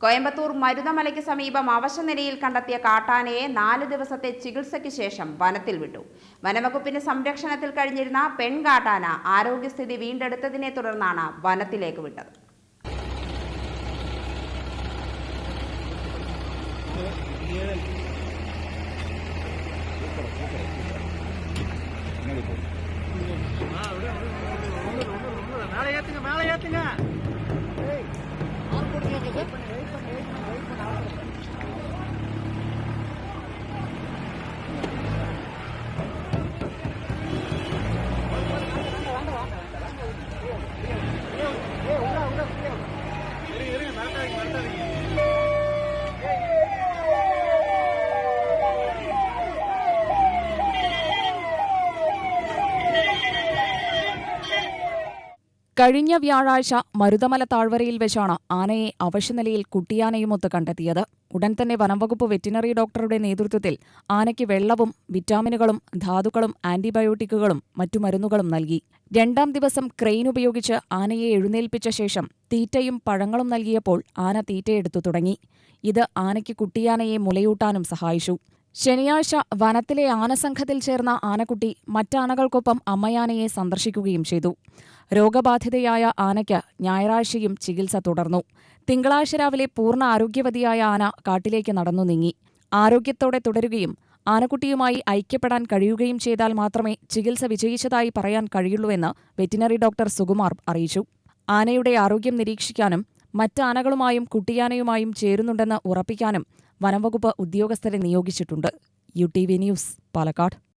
കോയമ്പത്തൂർ മരുതമലയ്ക്ക് സമീപം അവശനിലയിൽ കണ്ടെത്തിയ കാട്ടാനയെ നാല് ദിവസത്തെ ചികിത്സയ്ക്ക് ശേഷം വനത്തിൽ വിട്ടു വനവകുപ്പിന്റെ സംരക്ഷണത്തിൽ കഴിഞ്ഞിരുന്ന പെൺകാട്ടാന ആരോഗ്യസ്ഥിതി വീണ്ടെടുത്തതിനെ തുടർന്നാണ് വനത്തിലേക്ക് വിട്ടത് மேலே ஏத்துங்க மேலே ஏத்துங்க Marta, Marta, കഴിഞ്ഞ വ്യാഴാഴ്ച മരുതമല താഴ്വരയിൽ വെച്ചാണ് ആനയെ അവശനിലയിൽ കുട്ടിയാനയുമൊത്ത് കണ്ടെത്തിയത്. ഉടൻ തന്നെ വനംവകുപ്പ് വെറ്റിനറി ഡോക്ടറുടെ നേതൃത്വത്തിൽ ആനയ്ക്ക് വെള്ളവും വിറ്റാമിനുകളും ധാതുക്കളും ആന്റിബയോട്ടിക്കുകളും മറ്റു മരുന്നുകളും നൽകി. രണ്ടാം ദിവസം ക്രെയിൻ ഉപയോഗിച്ച് ആനയെ എഴുന്നേൽപ്പിച്ച ശേഷം തീറ്റയും പഴങ്ങളും നൽകിയപ്പോൾ ആന തീറ്റയെടുത്തു തുടങ്ങി. ഇത് ആനയ്ക്ക് കുട്ടിയാനയെ മുലയൂട്ടാനും സഹായിച്ചു. ശനിയാഴ്ച വനത്തിലെ ആനസംഘത്തിൽ ചേർന്ന ആനക്കുട്ടി മറ്റാനകൾക്കൊപ്പം അമ്മയാനയെ സന്ദർശിക്കുകയും ചെയ്തു. രോഗബാധിതയായ ആനയ്ക്ക് ഞായറാഴ്ചയും ചികിത്സ തുടർന്നു. തിങ്കളാഴ്ച രാവിലെ പൂർണ ആരോഗ്യവതിയായ ആന കാട്ടിലേക്ക് നടന്നു നീങ്ങി. ആരോഗ്യത്തോടെ തുടരുകയും ആനക്കുട്ടിയുമായി ഐക്യപ്പെടാൻ കഴിയുകയും ചെയ്താൽ മാത്രമേ ചികിത്സ വിജയിച്ചതായി പറയാൻ കഴിയുള്ളൂവെന്ന് വെറ്റിനറി ഡോക്ടർ സുകുമാർ അറിയിച്ചു. ആനയുടെ ആരോഗ്യം നിരീക്ഷിക്കാനും മറ്റ് ആനകളുമായും കുട്ടിയാനയുമായും ചേരുന്നുണ്ടെന്ന് ഉറപ്പിക്കാനും വനംവകുപ്പ് ഉദ്യോഗസ്ഥരെ നിയോഗിച്ചിട്ടുണ്ട്. U T V news Palakkad.